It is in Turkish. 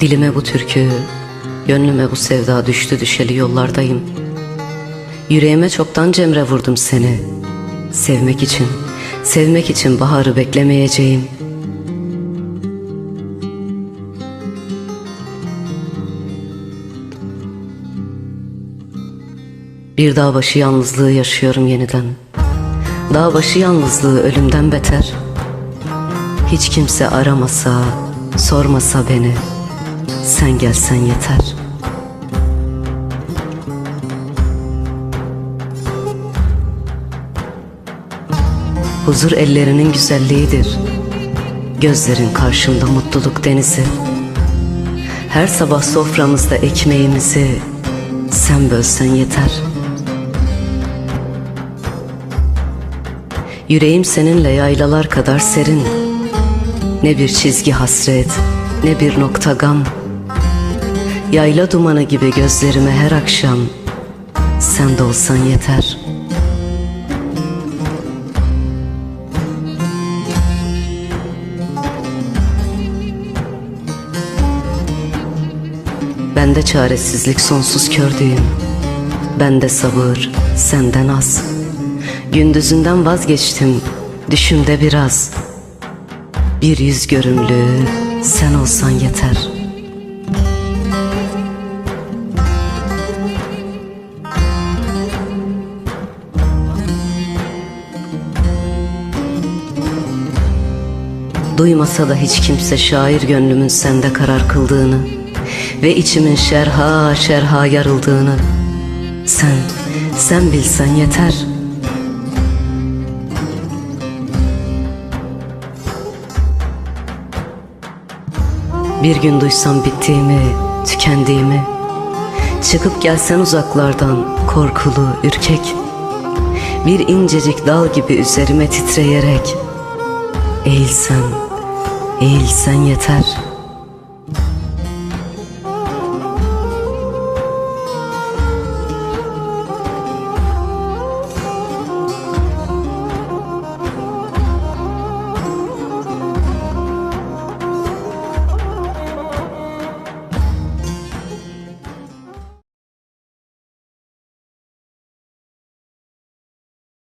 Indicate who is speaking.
Speaker 1: Dilime bu türkü, gönlüme bu sevda düştü düşeli yollardayım. Yüreğime çoktan cemre vurdum seni. Sevmek için, sevmek için baharı beklemeyeceğim. Bir dağ başı yalnızlığı yaşıyorum yeniden. Dağ başı yalnızlığı ölümden beter. Hiç kimse aramasa, sormasa beni. Sen gelsen yeter. Huzur ellerinin güzelliğidir. Gözlerin karşımda mutluluk denizi. Her sabah soframızda ekmeğimizi sen bölsen yeter. Yüreğim seninle yaylalar kadar serin. Ne bir çizgi hasret, ne bir nokta gam. Yayla dumanı gibi gözlerime her akşam sen de olsan yeter. Bende çaresizlik sonsuz kördüğüm Bende sabır senden az. Gündüzünden vazgeçtim Düşümde biraz. Bir yüz görümlü Sen olsan yeter Duymasa da hiç kimse şair gönlümün sende karar kıldığını Ve içimin şerha şerha yarıldığını. Sen, sen bilsen yeter. Bir gün duysam bittiğimi, tükendiğimi Çıkıp gelsen uzaklardan korkulu, ürkek Bir incecik dal gibi üzerime titreyerek Eğilsen, eğilsen yeter.''